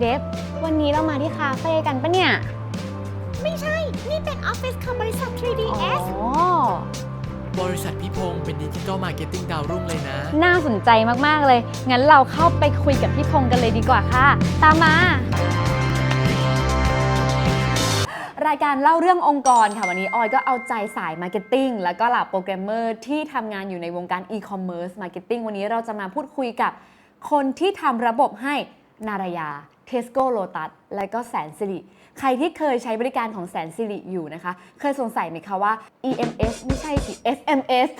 เดฟวันนี้เรามาที่คาเฟ่กันปะเนี่ย ไม่ใช่ นี่เป็นออฟฟิศของบริษัทอ๋ 3DS อบริษัทพี่พงศ์เป็นดิจิทัลมาร์เก็ตติ้งดาวรุ่งเลยนะ น่าสนใจมาก ๆ เลย งั้นเราเข้าไปคุยกับพี่พงษ์กันเลยดีกว่าค่ะ ตามมา รายการเล่าเรื่ององค์กรค่ะ วันนี้ออยก็เอาใจสายมาร์เก็ตติ้งแล้วก็เหล่าโปรแกรมเมอร์ที่ทำงานอยู่ในวงการอีคอมเมิร์ซมาร์เก็ตติ้งวันนี้เราจะมาพูดคุยกับคนที่ทำระบบให้นารายา เทสโก้โลตัสและก็แสนสิริใครที่เคยใช้บริการของแสนสิริอยู่นะคะ เคยสงสัยไหมคะว่า EMS ไม่ใช่สิ SMS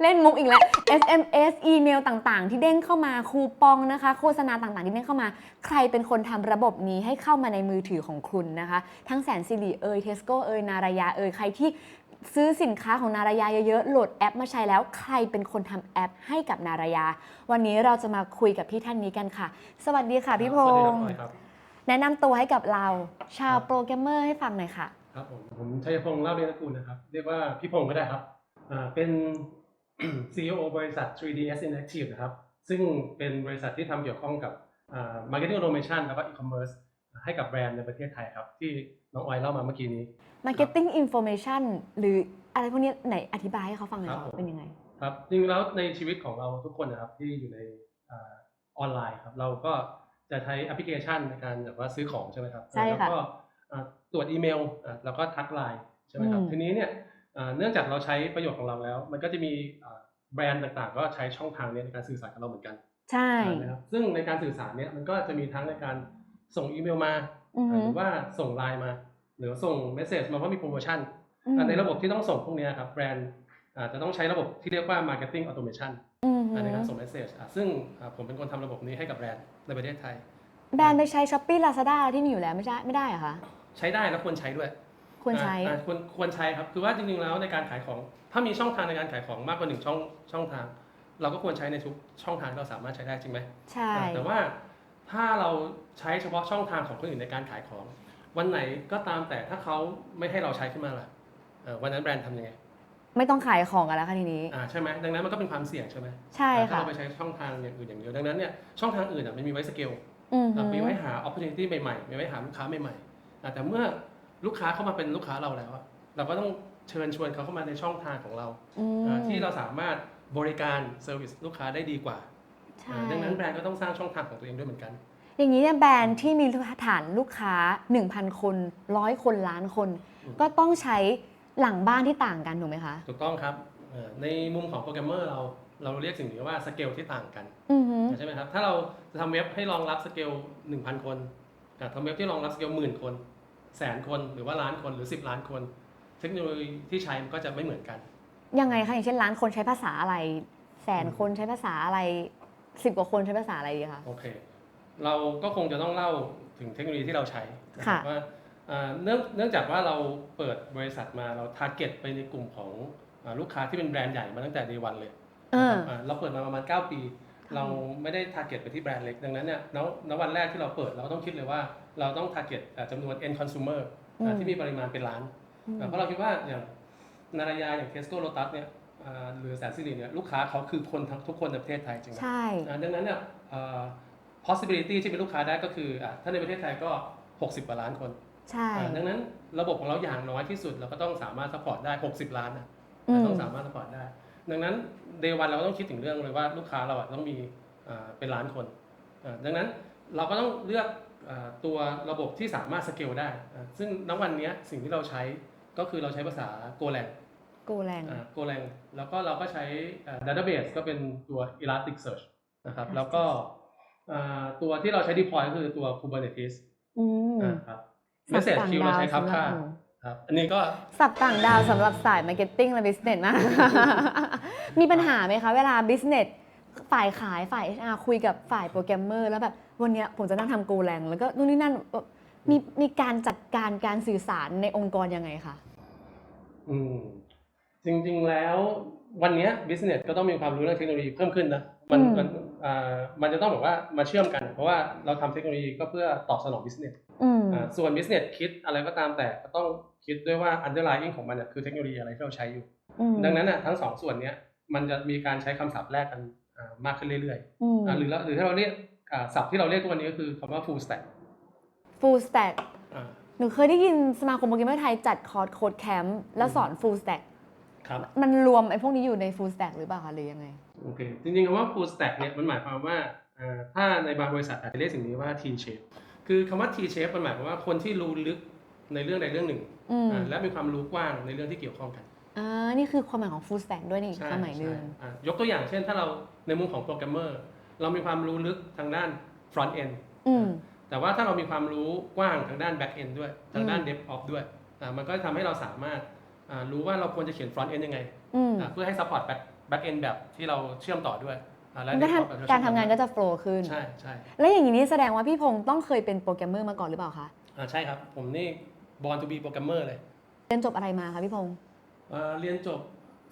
เล่นมุกอีกแล้ว SMS อีเมลต่างๆ ที่เด้งเข้ามาคูปองนะคะ โฆษณาต่างๆ ที่เด้งเข้ามา ใครเป็นคนทำระบบนี้ให้เข้ามาในมือถือของคุณนะคะ ทั้งแสนสิริเอยเทสโก้เอยนารายาเอยใครที่ ซื้อสินค้าของนารายาเยอะๆ โหลดแอปมาใช้แล้วใครเป็นคนทำแอปให้กับนารายา วันนี้เราจะมาคุยกับพี่ท่านนี้กันค่ะ สวัสดีค่ะพี่พสวัสดีงครับษ์ออยครับแนะนำตัวให้กับเราชาวโปรแกรมเมอร์ให้ฟังหน่อยค่ะครับผมผมชัยพงษ์เล่าเรียนกูลนะครับเรียกว่าพี่พงษ์ก็ได้ครับอ่าเป็น CEO บริษัท 3ds Interactive นะครับ ซึ่งเป็นบริษัทที่ทำเกี่ยวข้องกับอ่า Marketing Automation แล้วก็ E-commerce ให้กับแบรนด์ในประเทศไทยครับ ที่ น้องออยเล่ามาเมื่อกี้นี้ Marketing Information หรืออะไรพวกนี้ไหนอธิบายให้เขาฟังหน่อยครับค่ะผมเป็นยังไง ครับจริงๆแล้วในชีวิตของเราทุกคนนะครับที่อยู่ในอาออนไลน์ครับ เราก็จะใช้แอปพลิเคชันในการแบบว่าซื้อของใช่ไหมครับใช่ค่ะแล้วก็อ่าตรวจอีเมลอ่าแล้วก็ทักไลน์ใช่ไหมครับอืมทีนี้เนี่ยอ่าเนื่องจากเราใช้ประโยชน์ของเราแล้ว มันก็จะมีอ่าแบรนด์ต่างๆ ก็ใช้ช่องทางเนี้ในการสื่อสารกับเราเหมือนกัน ใช่นะครับซึ่งในการสื่อสารเนี่ยมันก็จะมีทั้งในการส่งอีเมลมาอือฮึ หรือว่าส่งไลน์มา หรือว่าส่งเมสเซจมาว่ามีโปรโมชั่นอืมอ่าในระบบที่ต้องส่งพวกเนี้ยครับแบรนด์อ่าจะต้องใช้ระบบที่เรียกว่า marketing automation อืมอ่าในการส่งเมสเซจซึ่งอ่าผมเป็นคนทำระบบนี้ให้กับแบรนด์ในประเทศไทย แบรนด์ไปใช้ Shopee Lazada ที่มีอยู่แล้วไม่ใช่ไม่ได้เหรอคะใช้ได้และควรใช้ด้วย ควรใช้อ่าอ่าควรควรใช้ครับ คือว่าจริงๆแล้วในการขายของถ้ามีช่องทางในการขายของมากกว่าหนึ่งช่องช่องทาง เราก็ควรใช้ในทุกช่องทางที่เราสามารถใช้ได้จริงไหมใช่อ่าแต่ว่า ถ้าเราใช้เฉพาะช่องทางของคนอื่นในการขายของ วันไหนก็ตามแต่ถ้าเขาไม่ให้เราใช้ขึ้นมาล่ะเอ่อวันนั้นแบรนด์ทำยังไงไม่ต้องขายของกันแล้วค่ะทีนี้ อ่าใช่ไหมดังนั้นมันก็เป็นความเสี่ยงใช่ไหมใช่อ่าถ้าค่ะ เราไปใช้ช่องทางอย่างอื่นอย่างเดียวดังนั้นเนี่ยช่องทางอื่นอะมันมีไว้สเกล อืมอะมีไว้หา opportunity ใหม่ๆ มีไว้หาลูกค้าใหม่ๆอะแต่เมื่อลูกค้าเข้ามาเป็นลูกค้าเราแล้วอะเราก็ต้องเชิญชวนเขาเข้ามาในช่องทางของเราอืม อะที่เราสามารถบริการเซอร์วิสลูกค้าได้ดีกว่า ใช่อะดังนั้นแบรนด์ก็ต้องสร้างช่องทางของตัวเองด้วยเหมือนกัน อย่างนี้เนี่ยแบรนด์ที่มีฐานลูกค้า 1,000 คนร้อยคนล้านคน อืม ก็ต้องใช้หลังบ้านที่ต่างกันถูกไหมคะ ถูกต้องครับเอ่อในมุมของโปรแกรมเมอร์เราเราเรียกสิ่งนี้ว่าสเกลที่ต่างกันอือหือใช่ไหมครับถ้าเราจะทำเว็บให้รองรับสเกล1,000 คนกับทำเว็บที่รองรับสเกลหมื่นคน แสนคนหรือว่าล้านคนหรือ 10 ล้านคน เทคโนโลยีที่ใช้มันก็จะไม่เหมือนกัน ยังไงคะอย่างเช่นล้านคนใช้ภาษาอะไร แสนคนใช้ภาษาอะไร สิบกว่าคนใช้ภาษาอะไรดีคะ โอเค เราก็คงจะต้องเล่าถึงเทคโนโลยีที่เราใช้นะครัค่ะบว่าอ่าเนื่องเนื่องจากว่าเราเปิดบริษัทมาเราทาร์เก็ตไปในกลุ่มของอ่าลูกค้าที่เป็นแบรนด์ใหญ่มาตั้งแต่ day one เลยเอออ่าเราเปิดมาประมาณ 9 ปี เราไม่ได้ทาร์เก็ตไปที่แบรนด์เล็กดังนั้นเนี่ยณณวันแรกที่เราเปิดเราก็ต้องคิดเลยว่าเราต้องทาร์เก็ตจำนวน end consumer อ่าอืมที่มีปริมาณเป็นล้านอืมอ่าเพราะเราคิดว่าอย่างนารายาอย่างเทสโก้โ t ตัสเนี่ยอ่า หรือแสนสิริเนี่ยลูกค้าเขาคือคนทั้งทุกคนในประเทศไทยจริงไหมใช่อ่าดังนั้นเนี่ยเอ่อ possibility ที่เป็นลูกค้าได้ก็คืออะถ้าในประเทศไทยก็ 60กว่าล้านคน ใช่อ่าดังนั้นระบบของเราอย่างน้อยที่สุดเราก็ต้องสามารถ support ได้ 60 ล้านนะอืมต้องสามารถ support ได้ ดังนั้น day one เราก็ต้องคิดถึงเรื่องเลยว่าลูกค้าเราอะต้องมีอ่าเป็นล้านคนอ่าดังนั้นเราก็ต้องเลือกอ่าตัวระบบที่สามารถ scale ได้อ่าซึ่งณวันเนี้ยสิ่งที่เราใช้ก็คือเราใช้ภาษา Golang โกแรงอ่า Golang แล้วก็เราก็ใช้อ่า database ก็เป็นตัว Elasticsearch นะครับแล้วก็อ่าตัวที่เราใช้ deploy ก็คือตัว Kubernetes อืมอ่าครับสับ Message ต่าง queue เราใช้ดาวสำหรับ Kafka หนูครับอันนี้ก็สับต่างดาวสำหรับสายมาร์เก็ตติ้งและบิสเนสมาก มีปัญหาไหมคะเวลาบิสเนสฝ่ายขายฝ่าย HR คุยกับฝ่ายโปรแกรมเมอร์แล้วแบบวันเนี้ยผมจะนั่งทำโกแรงแล้วก็นู่นนี่นั่นแบบมีมีการจัดการการสื่อสารในองค์กรยังไงคะอืม จริงๆแล้ววันเนี้ย business ก็ต้องมีความรู้เรื่องเทคโนโลยีเพิ่มขึ้นนะมันอืมมันอ่ามันจะต้องแบบว่ามาเชื่อมกัน เพราะว่าเราทำเทคโนโลยีก็เพื่อตอบสนอง business อืมอ่าส่วน business คิดอะไรก็ตามแต่ก็ต้องคิดด้วยว่า underlying ของมันเนี่ยคือเทคโนโลยีอะไรที่เราใช้อยู่ อืมดังนั้นน่ะทั้งสองส่วนเนี้ยมันจะมีการใช้คำศัพท์แรกกันอ่ามากขึ้นเรื่อยๆอืมอ่าหรือเราหรือถ้าเราเรียกอ่าศัพท์ที่เราเรียกทุกวันนี้ก็คือคำว่า full stack full stack อ่า หนูเคยได้ยินสมาคมโปรแกรมเมอร์ไทยจัดคอร์สโค้ดแคมป์แล้วสอน full stack ครับ มันรวมไอ้พวกนี้อยู่ใน full stack หรือเปล่าคะหรือยังไง โอเค จริงๆคำว่า full stack เนี่ยมันหมายความว่าอ่าถ้าในบางบริษัทอาจจะเรียกสิ่งนี้ว่า T shape คือคำว่า T shape มันหมายความว่าคนที่รู้ลึกในเรื่องใดเรื่องหนึ่งอืมอ่าและมีความรู้กว้างในเรื่องที่เกี่ยวข้องกัน อ่านี่คือความหมายของ full stack ด้วยนี่อีกใช่ความหมายหนึ่ง ใช่อะยกตัวอย่างเช่นถ้าเราในมุมของโปรแกรมเมอร์เรามีความรู้ลึกทางด้าน front end อืม แต่ว่าถ้าเรามีความรู้กว้างทางด้าน back end ด้วย ทางด้านอืม dev ops ด้วยอะมันก็ทำให้เราสามารถอ่า รู้ว่าเราควรจะเขียน front end ยังไงอืมอะเพื่อให้ support back back end แบบที่เราเชื่อมต่อด้วยอะและมันก็ dev ops แบบทำที่การเชื่ทำอมต่องานก็จะ flow ขึ้น ใช่ใช่แล้วอย่างนี้แสดงว่าพี่พงศ์ต้องเคยเป็นโปรแกรมเมอร์มาก่อนหรือเปล่าคะอ่าใช่ครับ ผมนี่ born to be programmer เลย เรียนจบอะไรมาคะพี่พงศ์อ่าเรียนจบ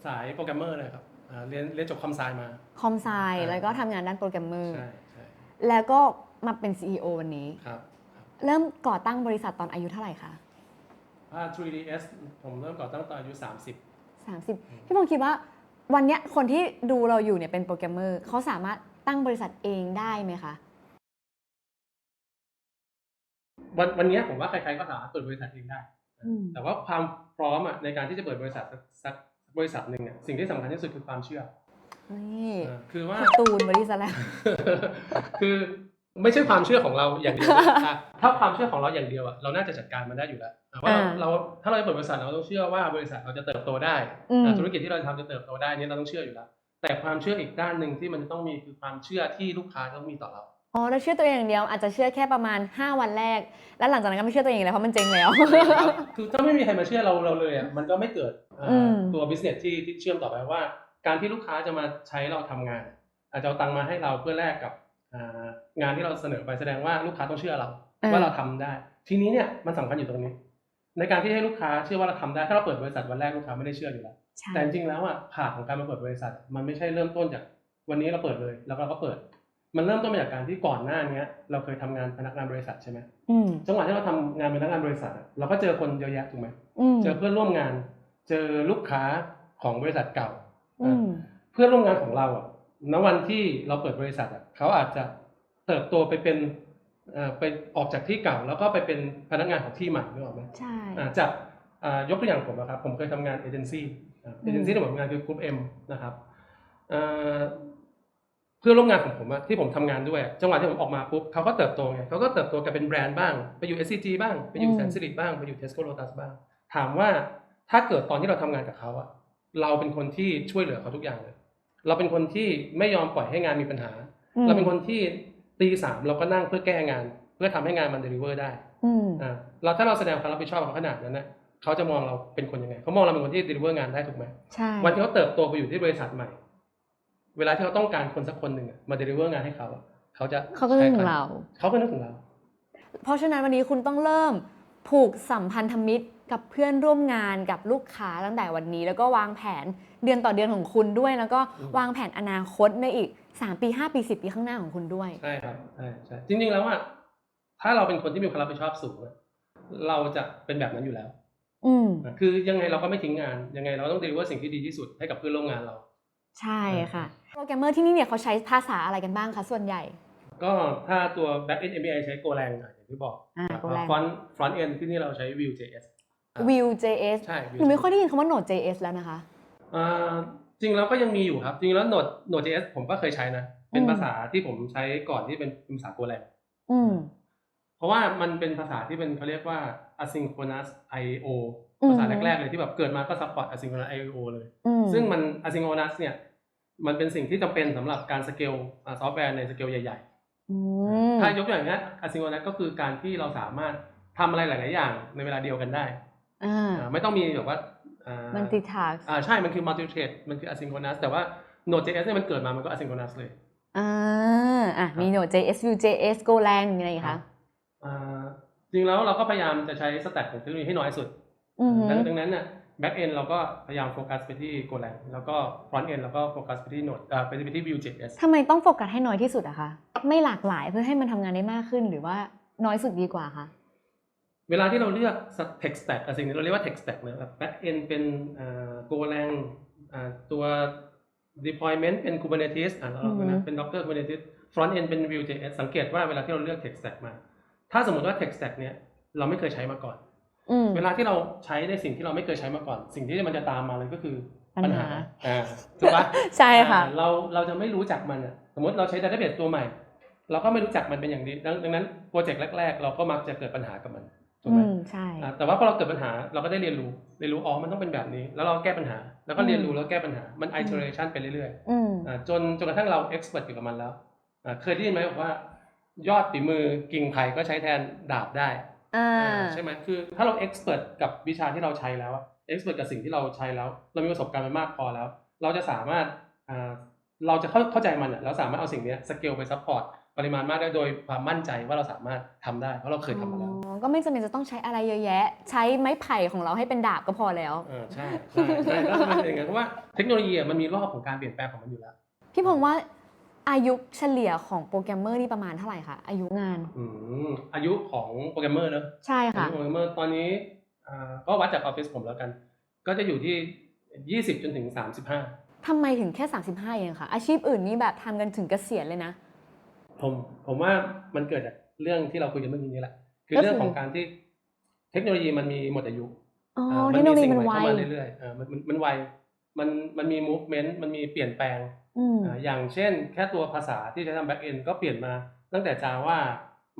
สายโปรแกรมเมอร์เลยครับอ่าเรียนเรียนจบคอมไซมา คอมไซอ่าแล้วก็ทำงานด้านโปรแกรมเมอร์ ใช่ใช่แล้วก็มาเป็น CEO วันนี้ ครับครับเริ่มก่อตั้งบริษัทตอนอายุเท่าไหร่คะ อ่า 3ds ผมเริ่มก่อตั้งตอนอายุ 30 30 พี่พงศ์คิดว่าวันเนี้ยคนที่ดูเราอยู่เนี่ยเป็นโปรแกรมเมอร์เขาสามารถตั้งบริษัทเองได้ไหมคะ วันวันนี้ผมว่าใครๆก็สามารถเปิดบริษัทเองได้ อืม แต่ว่าความพร้อมอะในการที่จะเปิดบริษัทสักสักบริษัทหนึ่งเนี่ยสิ่งที่สำคัญที่สุดคือความเชื่อนี่อ่าคือว่าการ์ตูนบริษัทแล้ว คือ ไม่ใช่ความเชื่อของเราอย่างเดียวอะถ้าความเชื่อของเราอย่างเดียวอะเราน่าจะจัดการมันได้อยู่แล้วอะว่าเราอ่าเราถ้าเราจะเปิดบริษัทเราต้องเชื่อว่าบริษัทเราจะเติบโตได้อืมอะธุรกิจที่เราทำจะเติบโตได้เนี่ยเราต้องเชื่ออยู่แล้ว แต่ความเชื่ออีกด้านหนึ่งที่มันจะต้องมีคือความเชื่อที่ลูกค้าต้องมีต่อเราอ๋อเราเชื่อตัวเองอย่างเดียวอาจจะเชื่อแค่ประมาณ 5 วันแรก แล้วหลังจากนั้นก็ไม่เชื่อตัวเองอีกแล้วเพราะมันเจ๊งแล้วคือถ้าไม่มีใครมาเชื่อเราเราเลยอะมันก็ไม่เกิดอ่าอืมตัว business ที่ที่เชื่อมต่อไปว่า การที่ลูกค้าจะมาใช้เราทำงาน อาจจะเอาตังค์มาให้เราเพื่อแลกกับอ่า งานที่เราเสนอไปแสดงว่าลูกค้าต้องเชื่อเรา ว่าเราทำได้ ทีนี้เนี่ยมันสำคัญอยู่ตรงนี้ ในการที่ให้ลูกค้าเชื่อว่าเราทำได้ ถ้าเราเปิดบริษัทวันแรกลูกค้าไม่ได้เชื่ออยู่แล้วใช่แต่จริงๆแล้วอะผ่านของการมาเปิดบริษัท มันไม่ใช่เริ่มต้นจากวันนี้เราเปิดเลย แล้วเราก็เปิด มันเริ่มต้นมาจากการที่ก่อนหน้าเนี้ย เราเคยทำงานพนักงานบริษัทใช่ไหมอืมจังหวะที่เราทำงานเป็นพนักงานบริษัทอะเราก็เจอคนเยอะแยะถูกไหมอืมเจอเพื่อนร่วมงาน เจอลูกค้าของบริษัทเก่าอืมเพื่อนร่วมงานของเราอะ ณวันที่เราเปิดบริษัทอะเขาอาจจะเติบโตไปเป็นเอ่อไปออกจากที่เก่าแล้วก็ไปเป็นพนักงานของที่ใหม่นึกออกไหมใช่อ่าจากอ่ายกตัวอย่างผมนะครับผมเคยทำงานเอเจนซี่อ่าเอเจนซี่ที่ผมทำงานคือกรุ๊ปเอ็มนะครับอ่าเพื่อนร่วมงานของผมอะที่ผมทำงานด้วยอะจังหวะที่ผมออกมาปุ๊บเขาก็เติบโตไงเขาก็เติบโตกลายเป็นแบรนด์บ้าง ไปอยู่ SCG บ้างไปอยู่แสนสิริบ้างไปอยู่เทสโก้โ t ตัสบ้าง ถามว่าถ้าเกิดตอนที่เราทำงานกับเขาอะเราเป็นคนที่ช่วยเหลือเขาทุกอย่างเลย เราเป็นคนที่ไม่ยอมปล่อยให้งานมีปัญหาอืมเราเป็นคนที่ตีสามเราก็นั่งเพื่อแก้งาน เพื่อทำให้งานมันเดลิเวอร์ได้อืมอ่าเราถ้าเราแสดงความรับผิดชอบกับเขาขนาดนั้นนะเขาจะมองเราเป็นคนยังไงเขามองเราเป็นคนที่เดลิเวอร์งานได้ถูกไหมใช่วันที่เขาเติบโตไปอยู่ที่บริษัทใหม่ เวลาที่เขาต้องการคนสักคนหนึ่งอะมาเดลิเวอร์งานให้เขาอะเขาจะเขาก็นึกถึงเราเขาก็นึกถึงเรา เพราะฉะนั้นวันนี้คุณต้องเริ่ม ผูกสัมพันธมิตรกับเพื่อนร่วมงานกับลูกค้าตั้งแต่วันนี้ แล้วก็วางแผนเดือนต่อเดือนของคุณด้วย แล้วก็อืมวางแผนอนาคตในอีก 3 ปี 5 ปี 10 ปีข้างหน้าของคุณด้วย ใช่ครับใช่ใช่จริงๆแล้วอะถ้าเราเป็นคนที่มีความรับผิดชอบสูงอะเราจะเป็นแบบนั้นอยู่แล้ว อืมอะคือยังไงเราก็ไม่ทิ้งงาน ยังไงเราต้องเดลิเวอร์สิ่งที่ดีที่สุดให้กับเพื่อนร่วมงานเรา ใช่ค่ะโปรแกรมเมอร์ที่นี่เนี่ยเขาใช้ภาษาอะไรกันบ้างคะส่วนใหญ่ ก็ถ้าตัว back end API ใช้ Golang อะ อย่างที่บอกอ่า Golang front front end ที่นี่เราใช้ Vue.js อะ Vue.js ใช่ หนูไม่ค่อยได้ยินคำว่า Node.js แล้วนะคะ อ่าจริงแล้วก็ยังมีอยู่ครับ จริงแล้ว Node Node.js ผมก็เคยใช้นะ เป็นอืม ภาษาที่ผมใช้ก่อนที่เป็นภาษา Golang อืม เพราะว่ามันเป็นภาษาที่เป็นเขาเรียกว่า asynchronous I/O อืม ภาษาแรกๆเลยที่แบบเกิดมาก็ support asynchronous I/O เลย อืมซึ่งมัน asynchronous เนี่ยมันเป็นสิ่งที่จำเป็นสำหรับการสเกลซอฟต์แวร์ในสเกลใหญ่อืมๆ ถ้ายกตัวอย่างนี้ asynchronous ก็คือการที่เราสามารถทำอะไรหลาย ๆ อย่างในเวลาเดียวกันได้อ่าอ่าไม่ต้องมีแบบว่าอ่ามันติดทาอ่าใช่มันคือ multi thread มันคือ asynchronous แต่ว่า Node.js เนี่ยมันเกิดมามันก็ asynchronous เลยอ่าอะมี Node.js Vue.js Golang มีอะไรอีกคะอ่าจริงแล้วเราก็พยายามจะใช้สแต็กของเทคโนโลยีให้น้อยสุดอือหือดังดังนั้นเนี่ย back end เราก็พยายามโฟกัสไปที่ Golang แล้วก็ front end เราก็โฟกัสไปที่ Node อ่าไปที่ไปที่ Vue.js ทำไมต้องโฟกัสให้น้อยที่สุดอะคะ ไม่หลากหลายเพื่อให้มันทำงานได้มากขึ้นหรือว่าน้อยสุดดีกว่าคะ เวลาที่เราเลือก tech stack อะสิ่งที่เราเรียกว่า tech stack นะแบบ back end เป็นอ่า Golang อ่าตัว deployment เป็น Kubernetes อ่าเราอือฮึนะเป็น Docker Kubernetes front end เป็น Vue.js สังเกตว่าเวลาที่เราเลือก tech stack มา ถ้าสมมติว่า tech stack เนี่ยเราไม่เคยใช้มาก่อนอืม เวลาที่เราใช้ในสิ่งที่เราไม่เคยใช้มาก่อน สิ่งที่มันจะตามมาเลยก็คือปัญหาอ่าถูกปะใช่ค่ะอ่าเราเราจะไม่รู้จักมันอะสมมติเราใช้ database ตัวใหม่ เราก็ไม่รู้จักมันเป็นอย่างดีดังดังนั้นโปรเจกต์แรก ๆ เราก็มักจะเกิดปัญหากับมันถูกอืไหมมใช่อ่าแต่ว่าพอเราเกิดปัญหาเราก็ได้เรียนรู้เรียนรู้อ๋อมันต้องเป็นแบบนี้ แล้วเราแก้ปัญหา แล้วก็เรียนรู้แล้วแก้ปัญหามัน iteration ไปเรื่อยๆอืมอ่าจนจนกระทั่งเรา expert อยู่กับมันแล้วอ่าเคยได้ยินไหมบอกว่ายอดฝีมือกิ่งไผ่ก็ใช้แทนดาบได้อ่าอ่า ใช่ไหมคือถ้าเรา expert กับวิชาที่เราใช้แล้วอะ expert กับสิ่งที่เราใช้แล้ว เรามีประสบการณ์มามากพอแล้ว เราจะสามารถอ่าเราจะเข้าเข้าใจมันอะแล้วสามารถเอาสิ่งเนี้ยสเกลไป support ปริมาณมากได้โดยความมั่นใจว่าเราสามารถทำได้ เพราะเราเคยทำมาแล้วอ๋อก็ไม่จำเป็นจะต้องใช้อะไรเยอะแยะ ใช้ไม้ไผ่ของเราให้เป็นดาบก็พอแล้วเออใช่ใช่ใช่แล้วมันเป็นอย่างนั้นเพราะว่าเทคโนโลยีอะมันมีรอบของการเปลี่ยนแปลงของมันอยู่แล้วพี่พงษ์ว่า อายุเฉลี่ยของโปรแกรมเมอร์นี่ประมาณเท่าไหร่คะอายุงาน อืมอายุของโปรแกรมเมอร์เนอะใช่อาค่ะ ยุโปรแกรมเมอร์ตอนนี้อ่าก็วัดจากออฟฟิศผมแล้วกัน ก็จะอยู่ที่20จนถึง35ทำไมถึงแค่ 35 เองคะอาชีพอื่นนี่แบบทำกันถึงเกษียณเลยนะ ผมผมว่ามันเกิดจากเรื่องที่เราคุยกันเมื่อกี้นี้แหละ คือก็คือ เรื่องของการที่เทคโนโลยีมันมีหมดอายุ อ๋ออ่าเทคโนโลยีสิ่งมันใหไว เข้ามาเรื่อยๆอ่ามันมันมันไว มันมันมี movement มันมีเปลี่ยนแปลง อืมอ่าอย่างเช่นแค่ตัวภาษาที่ใช้ทำ back end ก็เปลี่ยนมาตั้งแต่ Java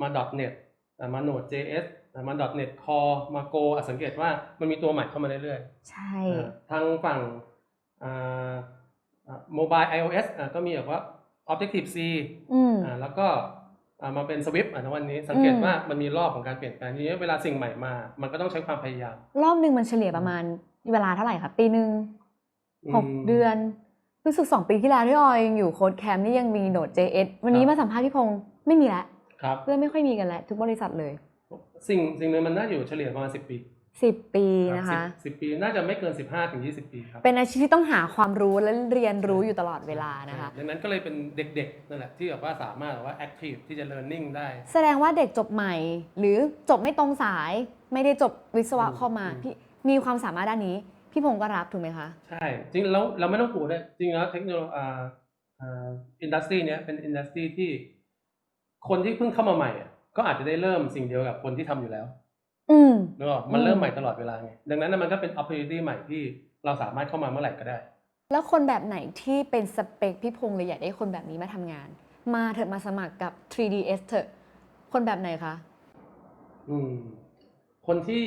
มา .NET อ่ามา Node.js อ่ามา .NET Core มา Go อะสังเกตว่ามันมีตัวใหม่เข้ามาเรื่อยๆใช่อ่าทางฝั่งโมบาย iOS อ่าก็มีแบบว่า Objective C อืม อ่าแล้วก็อ่ามาเป็น Swift อะในวันนี้สังเกตอืม ว่ามันมีรอบของการเปลี่ยนแปลงทีนี้เวลาสิ่งใหม่มา มันก็ต้องใช้ความพยายามรอบหนึ่งมันเฉลี่ยประมาณเวลาเท่าไหร่คะปีหนึ่งหกอืมเดือน รู้สึกสองปีที่แล้วที่ออยยังอยู่โค้ดแคมป์นี่ยังมีโนด JS วันนี้ครับมาสัมภาษณ์พี่พงษ์ไม่มีแล้วครับเพื่อนไม่ค่อยมีกันแล้วทุกบริษัทเลย สิ่งสิ่งหนึงมันน่าอยู่เฉลี่ยประมาณ10ปี10ปีนะคะสิบปีน่าจะไม่เกิน15ถึง20ปีครับ เป็นอาชีพที่ต้องหาความรู้และเรียนรู้อยู่ตลอดเวลานะคะดังนั้นก็เลยเป็นเด็กๆนั่นแหละที่แบบว่าสามารถแบบว่า active ที่จะ learning ได้ แสดงว่าเด็กจบใหม่ หรือจบไม่ตรงสาย ไม่ได้จบวิศวะอืมเข้ามาอืมพี่มีความสามารถด้านนี้ พี่พงษ์ก็รับถูกไหมคะ ใช่ จริงๆแล้วเราไม่ต้องกลัวเลยจริงๆแล้วเทคโนโลยีอ่าอ่าอินดัสทรีเนี้ยเป็นอินดัสทรีที่คนที่เพิ่งเข้ามาใหม่อะก็อาจจะได้เริ่มสิ่งเดียวกับคนที่ทำอยู่แล้ว อืมแล้วก็มันเริ่อืมมใหม่ตลอดเวลาไงดังนั้นนะมันก็เป็น opportunity ใหม่ที่เราสามารถเข้ามาเมื่อไหร่ก็ได้ แล้วคนแบบไหนที่เป็นสเปคพี่พงษ์เลยอยากได้คนแบบนี้มาทำงาน มาเถอะมาสมัครกับ 3ds เถอะ คนแบบไหนคะ อืม คนที่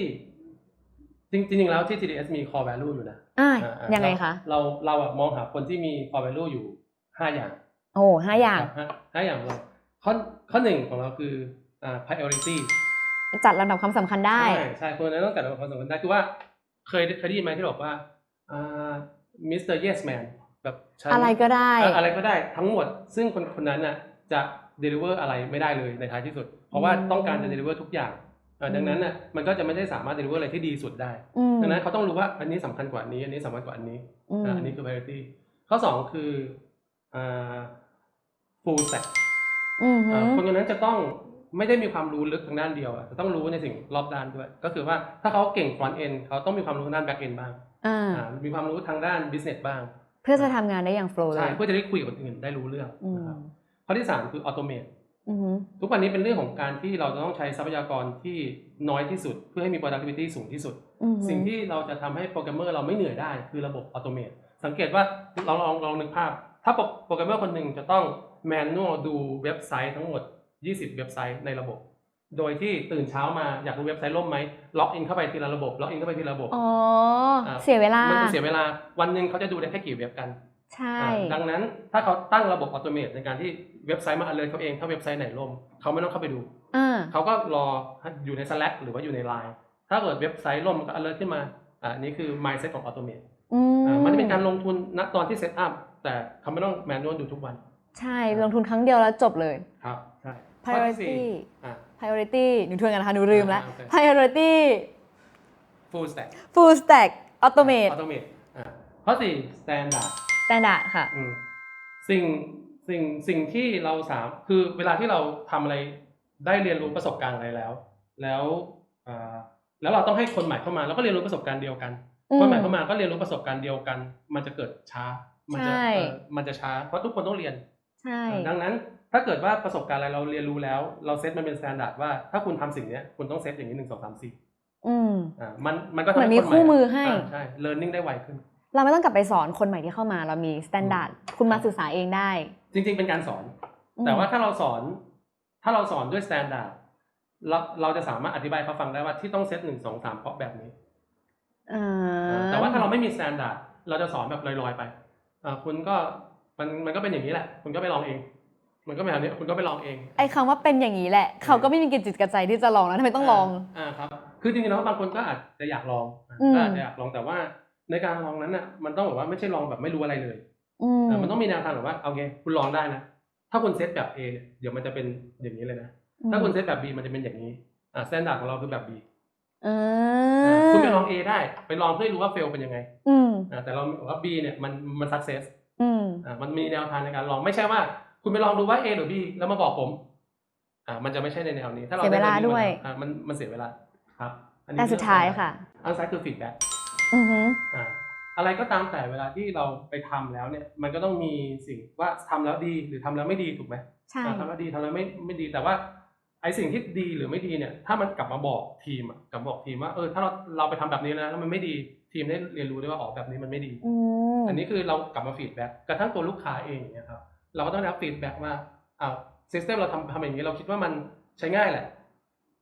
จริงจริงๆแล้วที่ GDS มี core value อยู่นะอ่าอ่าอ่ายังไงคะเราเราอะมองหาคนที่มี core value อยู่ห้าอย่างโอ้ห้าอย่าง ครับห้าห้าอย่างของเราข้อข้อหนึ่งของเราคืออ่า priority จัดลำดับความสำคัญได้ ใช่ใช่คนนั้นต้องจัดความสำคัญได้คือว่าเคยเคยได้ยินไหมที่บอกว่าอ่ามิสเตอร์เยสแมนแบบฉัน อะไรก็ได้ เอ่ออะไรก็ได้ทั้งหมด ซึ่งคนคนนั้นน่ะจะเดลิเวอร์อะไรไม่ได้เลยในท้ายที่สุด เพราะว่าอืม ต้องการจะเดลิเวอร์ทุกอย่างเอ่อ ดังนั้นน่ะมันก็จะไม่ได้สามารถเดลิเวอร์อะไรที่ดีสุดได้อืมดังนั้นเขาต้องรู้ว่าอันนี้สำคัญกว่าอันนี้ อันนี้สำคัญกว่าอันนี้อืมอ่าอันนี้คือ priority ข้อสองคืออ่า full stack อืมเอ่อคนคนนั้นจะต้องไม่ได้มีความรู้ลึกทางด้านเดียวอะจะต้องรู้ในสิ่งรอบด้านด้วย ก็คือว่าถ้าเขาเก่ง front end เขาต้องมีความรู้ทางด้าน back end บ้างอ่าอ่ามีความรู้ทางด้าน business บ้าง เพื่อจะทำงานได้อย่างโฟล์เลใช่ยเพื่อจะได้คุยกับคนอื่นได้รู้เรื่องอืมนะครับข้อที่3คือ automate อืมทุกวันนี้เป็นเรื่องของการที่เราจะต้องใช้ทรัพยากรที่น้อยที่สุด เพื่อให้มี productivity สูงที่สุด อืมสิ่งที่เราจะทำให้โปรแกรมเมอร์เราไม่เหนื่อยได้คือระบบ automate สังเกตว่าเราลองลองนึกภาพ ถ้าโปรโปรแกรมเมอร์คนหนึ่งจะต้อง manual ดูเว็บไซต์ทั้งหมด 20 เว็บไซต์ในระบบ โดยที่ตื่นเช้ามาอยากรู้เว็บไซต์ล่มไหมล็อกอินเข้าไปทีละระบบล็อกอินเข้าไปทีละระบบ อ๋ออ่าเสียเวลามันเสียเวลาวันหนึ่งเขาจะดูได้แค่กี่เว็บกัน ใช่อ่าดังนั้นถ้าเขาตั้งระบบอัตโนมัติในการที่เว็บไซต์มา alert เขาเองถ้าเว็บไซต์ไหนล่มเขาไม่ต้องเข้าไปดูอ่าเขาก็รออยู่ใน Slack หรือว่าอยู่ใน Line ถ้าเกิดเว็บไซต์ล่มมันก็ alert ขึ้นมาอ่านี่คือ mindset ของ automate อืมอ่ามันจะเป็นการลงทุนณตอนที่ set up แต่เขาไม่ต้อง manual ดูทุกวัน ใช่ลงทุนครั้งเดียวแล้วจบเลยครับ ใช่ priority อ่า priority หนูทวนกันนะคะหนูลืมแล้วอ่าโอเค priority full stack full stack automate automate อ่าข้อสี่ standard standard ค่ะ อืมสิ่งสิ่งสิ่งที่เราสามคือเวลาที่เราทำอะไรได้เรียนรู้ประสบการณ์อะไรแล้ว แล้วอ่าแล้วเราต้องให้คนใหม่เข้ามา แล้วก็เรียนรู้ประสบการณ์เดียวกันอืมคนใหม่เข้ามาก็เรียนรู้ประสบการณ์เดียวกัน มันจะเกิดช้า มัจะใช่ เอ่อมันจะช้า เพราะทุกคนต้องเรียน ใช่ ดังนั้นถ้าเกิดว่าประสบการณ์อะไรเราเรียนรู้แล้ว เราเซตมันเป็นสแตนดาร์ดว่าถ้าคุณทำสิ่งเนี้ยคุณต้องเซตอย่างนี้หนึ่งสองสามสี่อืม อ่ามันมันก็ทำเหมือนมีนใคู่มือให้าใช่ learning ได้ไวขึ้น เราไม่ต้องกลับไปสอนคนใหม่ที่เข้ามา เรามีสแตนดาร์ดคุณมาศึกษาเองได้ จริง ๆ เป็นการสอน อืม แต่ว่าถ้าเราสอน ถ้าเราสอนด้วยสแตนดาร์ดเราเราจะสามารถอธิบายเขาฟังได้ว่าที่ต้องเซตหนึ่งสองสามเพราะแบบนี้อ่าแต่ว่าถ้าเราไม่มีสแตนดาร์ดเราจะสอนแบบลอยๆไปอ่าคุณก็มันมันก็เป็นอย่างนี้แหละ คุณก็ไปลองเอง มันก็เป็นแบบนี้คุณก็ไปลองเอง ไอ้คำว่าเป็นอย่างนี้แหละ เขาก็ไม่มีกิจจิตกระใจที่จะลองนะทำไมต้องลอง อ่าครับ คือจริงๆแล้วบางคนก็อาจจะอยากลองอืม ก็อาจจะอยากลองแต่ว่า ในการลองนั้นน่ะมันต้องแบบว่าไม่ใช่ลองแบบไม่รู้อะไรเลยอืมอ่ามันต้องมีแนวทางแบบว่าโอเคคุณลองได้นะถ้าคุณเซตแบบ A เนี่ยเดี๋ยวมันจะเป็นอย่างนี้เลยนะถ้าคุณเซตแบบ B มันจะเป็นอย่างนี้อ่าสแตนดาร์ดของเราคือแบบ B อ่าอ่าคุณไปลอง A ได้ ไปลองเพื่อให้รู้ว่าเฟลเป็นยังไงอืมอ่าแต่เราบอกว่า B เนี่ยมันมัน success อืมอ่ามันมีแนวทางในการลองไม่ใช่ว่า คุณไปลองดูว่า A หรือ B แล้วมาบอกผมอ่ามันจะไม่ใช่ในแนวนี้ ถ้าเราเสียเวลาได้วยอ่ามันมันเสียเวลาครับอันนี้แต่สุดท้ายค่ะอันซ้ายคือฟีดแบ็ก อือหืออ่าอะไรก็ตามแต่เวลาที่เราไปทำแล้วเนี่ย มันก็ต้องมีสิ่งว่าทำแล้วดีหรือทำแล้วไม่ดีถูกไหมใช่ อ่าทำแล้วดีทำแล้วไม่ไม่ดีแต่ว่าไอสิ่งที่ดีหรือไม่ดีเนี่ย ถ้ามันกลับมาบอกทีมอะกลับบอกทีมว่าเออถ้าเราเราไปทำแบบนี้แล้วแล้วมันไม่ดีทีมได้เรียนรู้ด้วยว่าอ๋อแบบนี้มันไม่ดี อืมอันนี้คือเรากลับมาฟีดแบ็กกระทั่งตัวลูกค้าเองอย่างเงี้ยครับเราก็ต้องได้รับฟีดแบ็กว่าอ้าวซิสเต็มเราทำทำอย่างนี้เราคิดว่ามันใช้ง่ายแหละ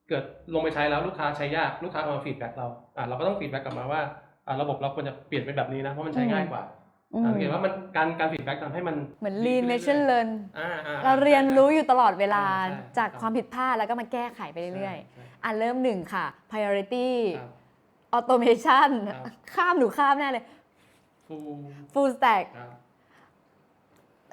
เกิดลงไปใช้แล้วลูกค้าใช้ยากลูกค้าเอามาฟีดแบ็กเราอ่าเราก็ต้องฟีดแบ็กกลับมาว่าอ่า ระบบเราควรจะเปลี่ยนเป็นแบบนี้นะ เพราะมันใช้ง่ายกว่าอืมสังเกตว่ามันการการฟีดแบ็กทำให้มันเหมือนดี lean ขึ้ machine รื่อย learn ๆอ่าอ่าเราเรียนรู้อยู่ตลอดเวลาใช่ใช่จากครับความผิดพลาดแล้วก็มาแก้ไขไปเรื่อยใช่ๆอะเริ่มหนึ่งค่ะ priority ครับ automation ครับข้ามหนูข้ามแน่เลยฟูล full stack ครับ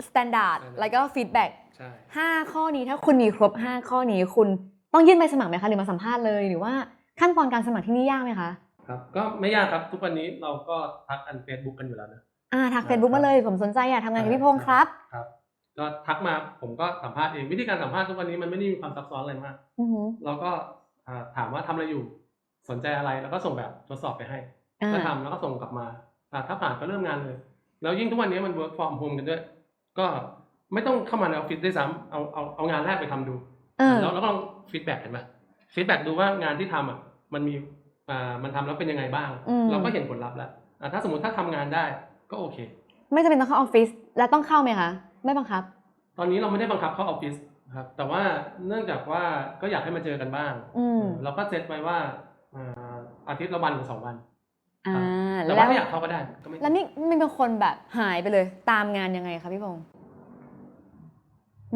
standard Standard แล้วก็ feedback ใช่5ข้อนี้ถ้าคุณมีครบ 5 ข้อนี้คุณต้องยื่นใบสมัครไหมคะ หรือมาสัมภาษณ์เลยหรือว่าขั้นตอนการสมัครที่นี่ยากไหมคะ ครับ ก็ไม่ยากครับทุกวันนี้เราก็ทักอันเฟซบุ๊กกันอยู่แล้วนะ อ่าทักครับ Facebook มาเลย ผมสนใจอยากทำงานกับพี่พงษ์ครับครับ ก็ทักมาผมก็สัมภาษณ์เองวิธีการสัมภาษณ์ทุกวันนี้มันไม่ได้มีความซับซ้อนอะไรมากอือหือเราก็อ่าถามว่าทำอะไรอยู่ สนใจอะไรแล้วก็ส่งแบบทดสอบไปให้อ่าก็ทำแล้วก็ส่งกลับมาอ่าถ้าผ่านก็เริ่มงานเลย แล้วยิ่งทุกวันนี้มัน work from home กันด้วย ก็ไม่ต้องเข้ามาในออฟฟิศด้วยซ้ำเอาเอาเอางานแรกไปทำดูเออแล้วแล้วก็ลองฟีดแบ็กเห็นไหมฟีดแบ็กดูว่างานที่ทำอะมันมีอ่า มันทำแล้วเป็นยังไงบ้างอืมเราก็เห็นผลลัพธ์แล้วอ่าถ้าสมมติถ้าทำงานได้ก็โอเค ไม่จำเป็นต้องเข้าออฟฟิศแล้วต้องเข้าไหมคะไม่บังคับ ตอนนี้เราไม่ได้บังคับเข้าออฟฟิศครับ แต่ว่าเนื่องจากว่าก็อยากให้มาเจอกันบ้างอืมเราก็เซตไว้ว่าอ่าอาทิตย์ละวันหรือสองวันอ่าแต่แล้ว่าวถ้าอยากเข้าก็ได้ก็ไม่แล้วนี่มันเป็นคนแบบหายไปเลย ตามงานยังไงคะพี่พงษ์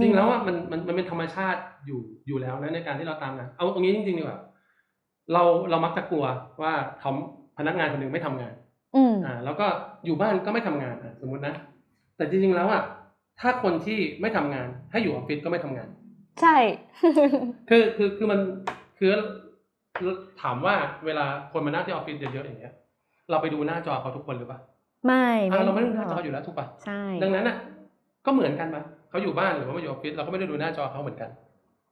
จริงแล้วว่ามันมันมันเป็นธรรมชาติอยู่อยู่แล้วนะในการที่เราตามงานเอาตรงนี้จริงๆดีกว่า เราเรามักจะกลัวว่าเขาพนักงานคนหนึ่งไม่ทำงานอืมอ่าแล้วก็อยู่บ้านก็ไม่ทำงานอะสมมตินะ แต่จริงๆแล้วอะถ้าคนที่ไม่ทำงาน ให้อยู่ออฟฟิศก็ไม่ทำงาน ใช่ คือคือคือมันคือถามว่าเวลาคนมานั่งที่ออฟฟิศเยอะๆอย่างเงี้ย เราไปดูหน้าจอเขาทุกคนหรือเปล่าไม่อ่าเราไม่ได้ดูหน้าจออยู่แล้วถูกป่ะใช่ดังนั้นอะก็เหมือนกันปะเขาอยู่บ้านหรือว่ามาอยู่ออฟฟิศเราก็ไม่ได้ดูหน้าจอเขาเหมือนกันเ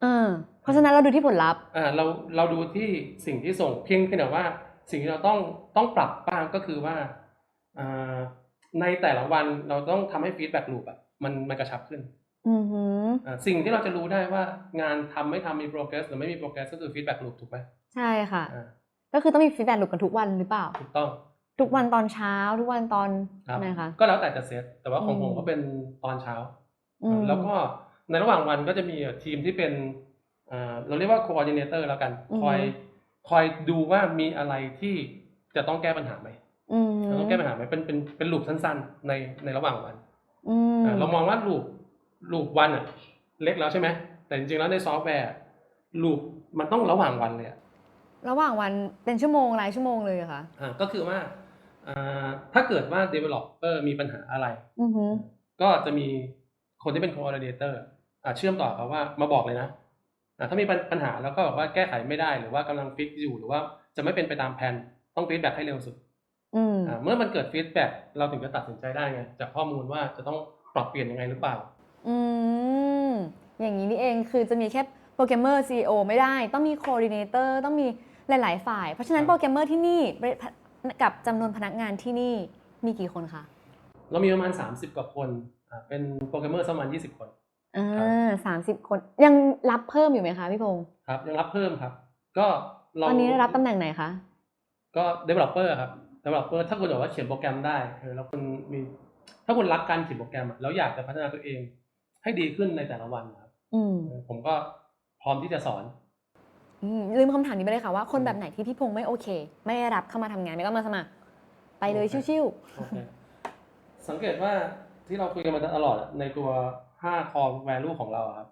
ออเพราะฉะนั้นเราดูที่ผลลัพธ์ อ่าเราเราดูที่สิ่งที่ส่งเพียงเพียงแต่ว่า สิ่งที่เราต้องต้องปรับบ้างก็คือว่าอ่าในแต่ละวันเราต้องทำให้ฟีดแบ็กลูปอะมันมันกระชับขึ้นอือหืออ่าสิ่งที่เราจะรู้ได้ว่างานทำไม่ทำมี progress หรือไม่มี progress ก็คือฟีดแบ็กลูปถูกไหมใช่ค่ะอ่าก็คือต้องมีฟีดแบ็กลูกกันทุกวันหรือเปล่า ถูกต้อง ทุกวันตอนเช้าทุกวันตอนครับไหนคะก็แล้วแต่จะเซตแต่ว่าของอืมผมก็เป็นตอนเช้าอืมแล้วก็ ในระหว่างวันก็จะมีทีมที่เป็นอ่าเราเรียกว่า coordinator แล้วกันอือฮึคอยคอยดูว่ามีอะไรที่จะต้องแก้ปัญหาไหมอืมจะต้องแก้ปัญหาไหมเป็นเป็นเป็นลูปสั้นๆ ในในระหว่างวันอืมอ่าเรามองว่าลูปลูปวันอะเล็กแล้วใช่ไหมแต่จริงๆแล้วในซอฟต์แวร์ลูปมันต้องระหว่างวันเลยอะระหว่างวันเป็นชั่วโมงรายชั่วโมงเลยเหรอค่ะอ่าก็คือว่าอ่าถ้าเกิดว่า developer มีปัญหาอะไรอือหือก็จะมีคนที่เป็น coordinator อ่า เชื่อมต่อเขาว่ามาบอกเลยนะอ่าถ้ามีปัญปัญหาแล้วก็บอกว่าแก้ไขไม่ได้หรือว่ากำลังฟิกอยู่หรือว่าจะไม่เป็นไปตามแผนต้องฟีดแบ็ให้เร็วสุดอืมอ่าเมื่อมันเกิดฟีดแบ็เราถึงจะตัดสินใจได้ไงจากข้อมูลว่าจะต้องปรับเปลี่ยนยังไงหรือเปล่า อืมอย่างนี้นี่เองคือจะมีแค่โปรแกรมเมอร์ CEO ไม่ได้ ต้องมีโค o ดิเนเตอร์ต้องมีหลาย ๆ ฝ่าย เพราะฉะนั้นครับโปรแกรมเมอร์ที่นี่กับจำนวนพนักงานที่นี่มีกี่คนคะเรามีประมาณ 30 กว่าคนอ่าเป็นโปรแกรมเมอร์ประมาณ 20 คน อ่าสามสิบคนยังรับเพิ่มอยู่ไหมคะพี่พงศ์ครับ ยังรับเพิ่มครับ ก็เราตอนนี้รับตำแหน่งไหนคะ ก็ developer ครับ developer ถ้าคุณบอกว่าเขียนโปรแกรมได้เออแล้วคุณมีถ้าคุณรักการเขียนโปรแกรมอะแล้วอยากจะพัฒนาตัวเอง ให้ดีขึ้นในแต่ละวันนะครับอืมเออผมก็พร้อมที่จะสอนอืมลืมคำถามนี้ไปเลยค่ะว่าคนอืมแบบไหนที่พี่พงศ์ไม่โอเค ไม่ได้รับเข้ามาทำงานไม่ต้องมาสมัคร ไปเลยโอเคชิวโอเคสังเกตว่าที่เราคุยกันมาตลอดอะในตัว 5 core value ของเราอะครับ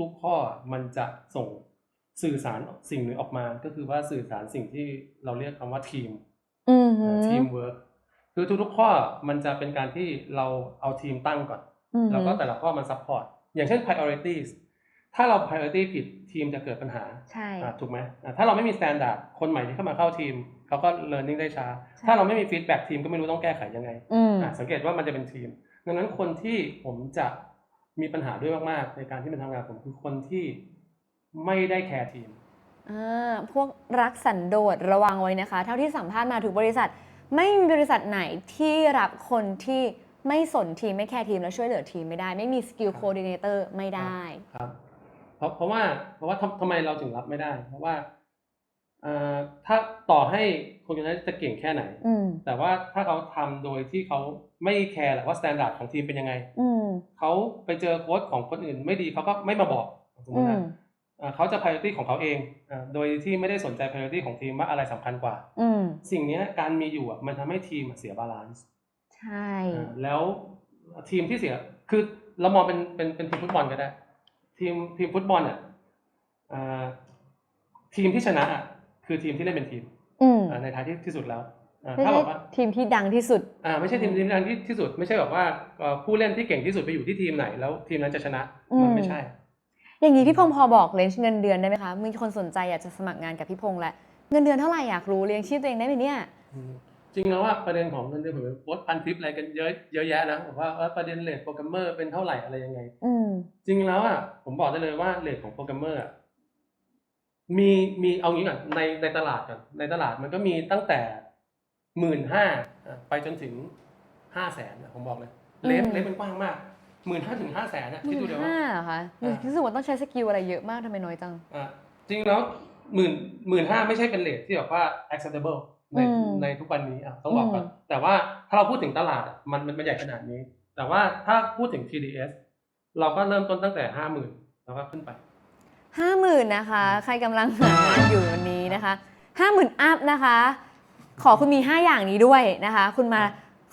ทุกๆข้อมันจะส่งสื่อสารสิ่งหนึ่งออกมา ก็คือว่าสื่อสารสิ่งที่เราเรียกคำว่าทีมๆอืมหือทีมเวิร์กคือทุกๆข้อมันจะเป็นการที่เราเอาทีมตั้งก่อนอืมหือแล้วก็แต่ละข้อมันซัพพอร์ตอย่างเช่น priorities ถ้าเรา priority ผิดทีมจะเกิดปัญหาใช่อะถูกไหมอะถ้าเราไม่มี standard คนใหม่ที่เข้ามาเข้าทีมเขาก็ learning ได้ช้าใช่ถ้าเราไม่มี feedback ทีมก็ไม่รู้ต้องแก้ไขยังไงอืมอะสังเกตว่ามันจะเป็นทีม ดังนั้นคนที่ผมจะ มีปัญหาด้วยมากๆ ในการที่มาทำงานผมคือคนที่ไม่ได้แคร์ทีมอ่าพวกรักสันโดษระวังไว้นะคะ เท่าที่สัมภาษณ์มาทุกบริษัท ไม่มีบริษัทไหนที่รับคนที่ไม่สนทีมไม่แคร์ทีมแล้วช่วยเหลือทีมไม่ได้ ไม่มีสกิลครับโคดิเนเตอร์ไม่ได้ครับเพราะเพราะว่าเพราะว่าทำทำไมเราถึงรับไม่ได้ เพราะว่าอ่าถ้าต่อให้คนคนนั้นจะเก่งแค่ไหนอืมแต่ว่าถ้าเขาทำโดยที่เขาไม่แคร์แหละว่า s t ต n d า r d ของทีมเป็นยังไงอืม เขาไปเจอโค้ชของคนอื่นไม่ดีเขาก็ไม่มาบอกสมมอืติมนะอ่าเขาจะ priority ของเขาเองอ่าโดยที่ไม่ได้สนใจ priority ของทีมว่าอะไรสำคัญกว่าอืมสิ่งเนี้ยการมีอยู่อะมันทำให้ทีมอะเสียบาลานซ์ใช่แล้วทีมที่เสียคือเรามองเป็นเป็นเป็นทีมฟุตบอลก็ได้ ทีมทีมฟุตบอลอะอ่าทีมที่ชนะอะคือทีมที่เล่นเป็นทีมอืมอ่าในท้ายที่ที่สุดแล้วอ่า ไม่ถ้าใช่บอกว่าทีมที่ดังที่สุด อ่าไม่ใช่ทีมทีมดังที่ที่สุดไม่ใช่แบบว่าเอ่อผู้เล่นที่เก่งที่สุดไปอยู่ที่ทีมไหนแล้วทีมนั้นจะชนะอืมมันไม่ใช่ อย่างนี้พี่พงศ์พอบอกเลนจ์เงินเดือนได้ไหมคะมีคนสนใจอยากจะสมัครงานกับพี่พงศ์แหละเงินเดือนเท่าไหร่อยากรู้เลี้ยงชีพตัวเองได้ไหมเนี่ย อืมจริงแล้วว่าประเด็นของเงินเดือนผมโพสต์พันทิปอะไรกันเยอะเยอะแยะนะบอกว่าเออประเด็นเลทโปรแกรมเมอร์เป็นเท่าไหร่อะไรยังไง อืม จริงแล้วอะผมบอกได้เลยว่าเลทของโปรแกรมเมอร์อะมีมีเอางี้ก่อนในในตลาดก่อนในตลาดมันก็มีตั้งแต่ หมื่นห้าไปจนถึงห้าแสนผมบอกเลย เลฟอืมเลฟมันกว้างมากหมื่นห้าถึงห้าแสนนะหคิดมื่ดูนเดี๋ยวว่าห้าเหรอคะอ่ารู้สึกว่าต้องใช้สกิลอะไรเยอะมากทำไมน้อยจังอะจริงแล้วหมื่นหมื่นห้าไม่ใช่เป็นเลทที่แบบว่า acceptable ในอืมในทุกวันนี้อะต้องบอกก่อนอืมแต่ว่าถ้าเราพูดถึงตลาดอะมันมันมันใหญ่ขนาดนี้ แต่ว่าถ้าพูดถึง TDS เราก็เริ่มต้นตั้งแต่ห้าหมื่นแล้วก็ขึ้นไปห้าหมื่นนะคะ ใครกำลังหางานอยู่วันนี้นะคะห้าหมื่นอัพนะคะ ขอคุณมี 5 อย่างนี้ด้วยนะคะ คุณมา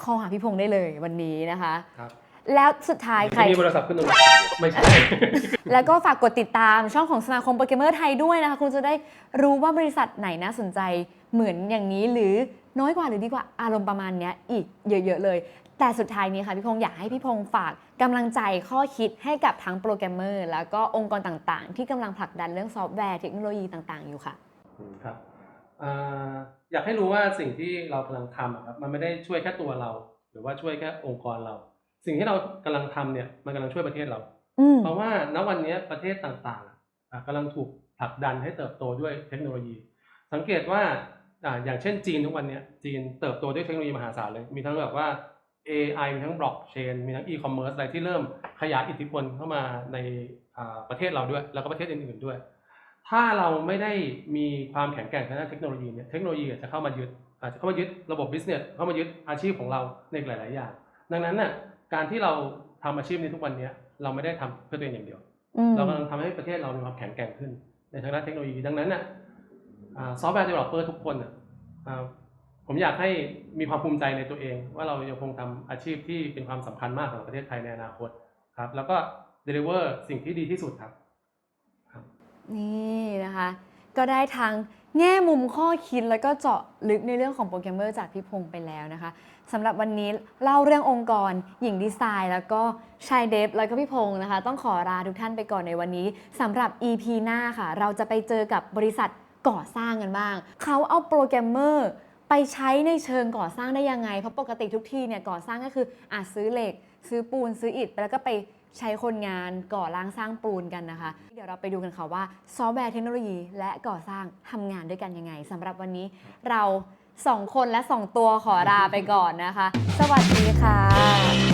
คอหาพี่พงษ์ได้เลยวันนี้นะคะ ครับ แล้วสุดท้ายใครจะมีโทรศัพท์ขึ้นตรงนี้ไม่ใช่ แล้วก็ฝากกดติดตามช่องของสมาคมโปรแกรมเมอร์ไทยด้วยนะคะ คุณจะได้รู้ว่าบริษัทไหนน่าสนใจเหมือนอย่างนี้หรือน้อยกว่าหรือดีกว่าอารมณ์ประมาณเนี้ยอีกเยอะ ๆ เลย แต่สุดท้ายนี้ค่ะพี่พงษ์อยากให้พี่พงษ์ฝากกำลังใจข้อคิดให้กับทั้งโปรแกรมเมอร์ แล้วก็องค์กรต่างๆ ที่กำลังผลักดันเรื่องซอฟต์แวร์เทคโนโลยีต่างๆ อยู่ค่ะอืมครับ อ่าอยากให้รู้ว่าสิ่งที่เรากำลังทำอะครับมันไม่ได้ช่วยแค่ตัวเรา หรือว่าช่วยแค่องค์กรเรา สิ่งที่เรากำลังทำเนี่ยมันกำลังช่วยประเทศเราอืมเพราะว่าณวันนี้ประเทศต่างๆอะกำลังถูกผลักดันให้เติบโตด้วยเทคโนโลยี สังเกตว่าอ่าอย่างเช่นจีนทุกวันเนี้ยจีนเติบโตด้วยเทคโนโลยีมหาศาลเลยมีทั้งแบบว่า AI มีทั้งบล็อกเชนมีทั้งอีคอมเมิร์ซอะไรที่เริ่มขยายอิทธิพลเข้ามาในอ่าประเทศเราด้วย แล้วก็ประเทศอื่นๆด้วย ถ้าเราไม่ได้มีความแข็งแกร่งทางด้านเทคโนโลยีเนี่ยเทคโนโลยีอาจจะเข้ามายึดอาจจะเข้ามายึดระบบ business เข้ามายึดอาชีพของเราในหลาย ๆ อย่าง ดังนั้นน่ะการที่เราทำอาชีพนี้ทุกวันเนี้ยเราไม่ได้ทำเพื่อตัวเองอย่างเดียวอืมเรากำลังทำให้ประเทศเรามีความแข็งแกร่งขึ้น ในทางด้านเทคโนโลยีดังนั้นน่ะซอฟต์แวร์เดเวลลอปเปอร์ทุกคนน่ะอ่าผมอยากให้มีความภูมิใจในตัวเอง ว่าเรายังคงทำอาชีพที่เป็นความสำคัญมากของประเทศไทยในอนาคตครับแล้วก็ deliver สิ่งที่ดีที่สุดครับ นี่นะคะ ก็ได้ทางแง่มุมข้อคิดแล้วก็เจาะลึกในเรื่องของโปรแกรมเมอร์จากพี่พงศ์ไปแล้วนะคะสำหรับวันนี้เล่าเรื่ององค์กร หญิงดีไซน์ แล้วก็ชายเดฟแล้วก็พี่พงศ์นะคะ ต้องขอลาทุกท่านไปก่อนในวันนี้สำหรับ EP หน้าค่ะ เราจะไปเจอกับบริษัทก่อสร้างกันบ้าง เขาเอาโปรแกรมเมอร์ไปใช้ในเชิงก่อสร้างได้ยังไง เพราะปกติทุกที่เนี่ยก่อสร้างก็คืออาจซื้อเหล็ก ซื้อปูนซื้ออิฐแล้วก็ไป ใช้คนงานก่อร่างสร้างปูนกันนะคะ เดี๋ยวเราไปดูกันค่ะว่าซอฟต์แวร์เทคโนโลยี และก่อสร้างทำงานด้วยกันยังไงสำหรับวันนี้เราสองคนและสองตัวขอลาไปก่อนนะคะ สวัสดีค่ะ